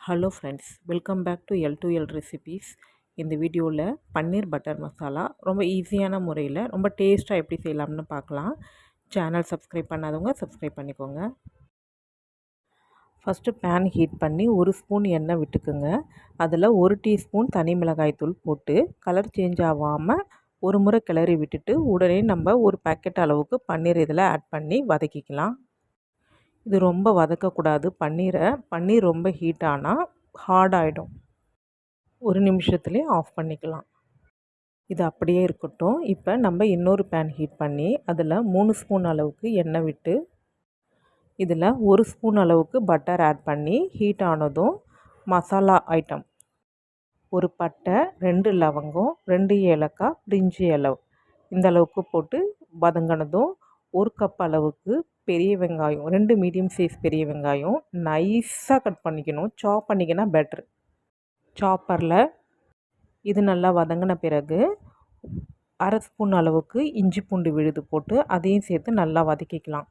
Hello friends welcome back to L to L recipes இந்த வீடியோவில் பன்னீர் butter masala ரொம்ப ஈஸியான முறையில் ரொம்ப டேஸ்ட்டாக எப்படி செய்யலாம்னு பார்க்கலாம். சேனல் சப்ஸ்கிரைப் பண்ணாதவங்க சப்ஸ்கிரைப் பண்ணிக்கோங்க. ஃபஸ்ட்டு பேன் ஹீட் பண்ணி ஒரு ஸ்பூன் எண்ணெய் விட்டுக்குங்க. அதில் ஒரு டீஸ்பூன் தனி மிளகாய் தூள் போட்டு கலர் சேஞ்ச் ஆகாமல் ஒரு முறை கிளறி விட்டுட்டு உடனே நம்ம ஒரு பேக்கெட் அளவுக்கு பன்னீர் இதில் ஆட் பண்ணி வதக்கிக்கலாம். இது ரொம்ப வதக்கக்கூடாது. பன்னீரை பன்னீர் ரொம்ப ஹீட் ஆனால் ஹார்ட் ஆகிடும் ஒரு நிமிஷத்துலேயே ஆஃப் பண்ணிக்கலாம். இது அப்படியே இருக்கட்டும். இப்போ நம்ம இன்னொரு பேன் ஹீட் பண்ணி அதில் மூணு ஸ்பூன் அளவுக்கு எண்ணெய் விட்டு இதில் ஒரு ஸ்பூன் அளவுக்கு பட்டர் ஆட் பண்ணி ஹீட் ஆனதும் மசாலா ஐட்டம் ஒரு பட்டை ரெண்டு லவங்கம் ரெண்டு ஏலக்காய் பிரிஞ்சி அளவு இந்த அளவுக்கு போட்டு வதங்கினதும் ஒரு கப் அளவுக்கு பெரிய வெங்காயம் ரெண்டு மீடியம் சைஸ் பெரிய வெங்காயம் நைஸாக கட் பண்ணிக்கணும். சாப் பண்ணிக்கினா பெட்ரு சாப்பரில் இது நல்லா வதங்கின பிறகு அரை ஸ்பூன் அளவுக்கு இஞ்சி பூண்டு விழுது போட்டு அதையும் சேர்த்து நல்லா வதக்கிக்கலாம்.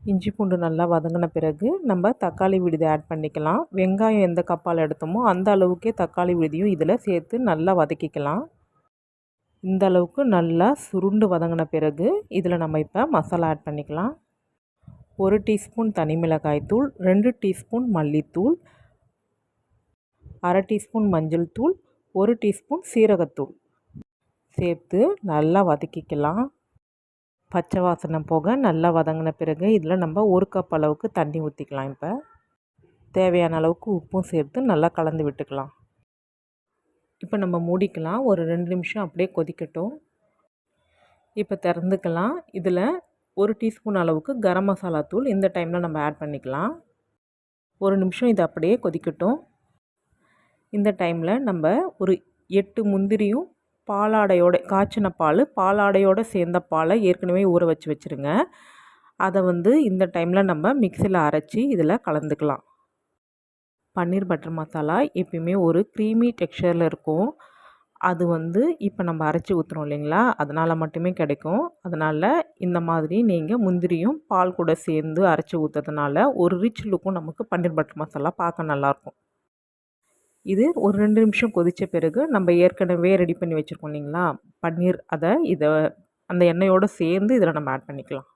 இஞ்சி பூண்டு நல்லா வதங்கின பிறகு நம்ம தக்காளி விடுதி ஆட் பண்ணிக்கலாம். வெங்காயம் எந்த கப்பால் எடுத்தோமோ அந்த அளவுக்கே தக்காளி விடுதியும் இதில் சேர்த்து நல்லா வதக்கிக்கலாம். இந்த அளவுக்கு நல்லா சுருண்டு வதங்கின பிறகு இதில் நம்ம இப்போ மசாலா ஆட் பண்ணிக்கலாம். ஒரு டீஸ்பூன் தனி மிளகாய் தூள் ரெண்டு டீஸ்பூன் மல்லித்தூள் அரை டீஸ்பூன் மஞ்சள் தூள் ஒரு டீஸ்பூன் சீரகத்தூள். சேர்த்து நல்லா வதக்கிக்கலாம். பச்சை வாசனை போக நல்லா வதங்கின பிறகு இதில் நம்ம ஒரு கப் அளவுக்கு தண்ணி ஊற்றிக்கலாம் இப்போ. தேவையான அளவுக்கு உப்பும் சேர்த்து நல்லா கலந்து விட்டுக்கலாம். இப்போ நம்ம மூடிக்கலாம். ஒரு ரெண்டு நிமிஷம் அப்படியே கொதிக்கட்டும். இப்போ திறந்துக்கலாம். இதில் ஒரு டீஸ்பூன் அளவுக்கு கரம் மசாலா தூள் இந்த டைமில் நம்ம ஆட் பண்ணிக்கலாம். ஒரு நிமிஷம் இது அப்படியே கொதிக்கட்டும். இந்த டைமில் நம்ம ஒரு எட்டு முந்திரியும் பாலாடையோட காய்ச்சின பால் பாலாடையோடு சேர்ந்த பாலை ஏற்கனவே ஊற வச்சு வச்சுருங்க. அதை வந்து இந்த டைமில் நம்ம மிக்சியில் அரைச்சி இதில் கலந்துக்கலாம். பன்னீர் பட்டர் மசாலா எப்பயுமே ஒரு க்ரீமி டெக்ஸ்சரில் இருக்கும். அது வந்து இப்போ நம்ம அரைச்சி ஊற்றுறோம் இல்லைங்களா? அதனால் மட்டுமே கிடைக்கும். அதனால் இந்த மாதிரி நீங்கள் முந்திரியும் பால் கூட சேர்ந்து அரைச்சி ஊற்றுறதுனால ஒரு ரிச் லுக்கும் நமக்கு பன்னீர் பட்டர் மசாலா பார்க்க நல்லாயிருக்கும். இது ஒரு ரெண்டு நிமிஷம் கொதித்த பிறகு நம்ம ஏற்கனவே ரெடி பண்ணி வச்சுருக்கோம் இல்லைங்களா? பன்னீர் அதை இதை அந்த எண்ணெயோடு சேர்ந்து இதில் நம்ம ஆட் பண்ணிக்கலாம்.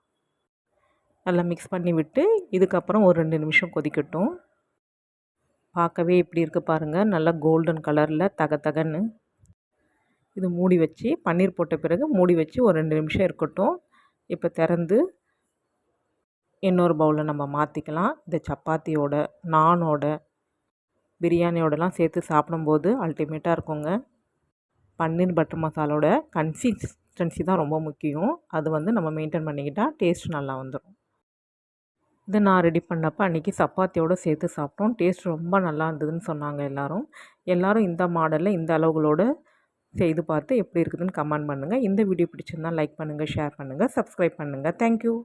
நல்லா மிக்ஸ் பண்ணி விட்டு இதுக்கப்புறம் ஒரு ரெண்டு நிமிஷம் கொதிக்கட்டும். பார்க்கவே இப்படி இருக்குது பாருங்கள் நல்லா கோல்டன் கலரில் தக தகன்னு இது மூடி வச்சு பன்னீர் போட்ட பிறகு மூடி வச்சு ஒரு ரெண்டு நிமிஷம் இருக்கட்டும். இப்போ திறந்து இன்னொரு பவுலில் நம்ம மாற்றிக்கலாம் இந்த சப்பாத்தியோட நானோட பிரியாணியோடலாம் சேர்த்து சாப்பிடும்போது அல்டிமேட்டாக இருக்குங்க. பன்னீர் பட்டர் மசாலோட கன்சிஸ்டன்சி தான் ரொம்ப முக்கியம். அது வந்து நம்ம மெயின்டைன் பண்ணிக்கிட்டால் டேஸ்ட் நல்லா வந்துடும் இது நான் ரெடி பண்ணப்போ அன்றைக்கி சப்பாத்தியோடு சேர்த்து சாப்பிட்டோம். டேஸ்ட் ரொம்ப நல்லா இருந்ததுன்னு சொன்னாங்க எல்லோரும். எல்லோரும் இந்த மாடலில் இந்த அளவுகளோடு செய்து பார்த்து எப்படி இருக்குதுன்னு கமெண்ட் பண்ணுங்கள் இந்த வீடியோ பிடிச்சிருந்தால் லைக் பண்ணுங்கள் ஷேர் பண்ணுங்கள் சப்ஸ்கிரைப் பண்ணுங்கள் தேங்க்யூ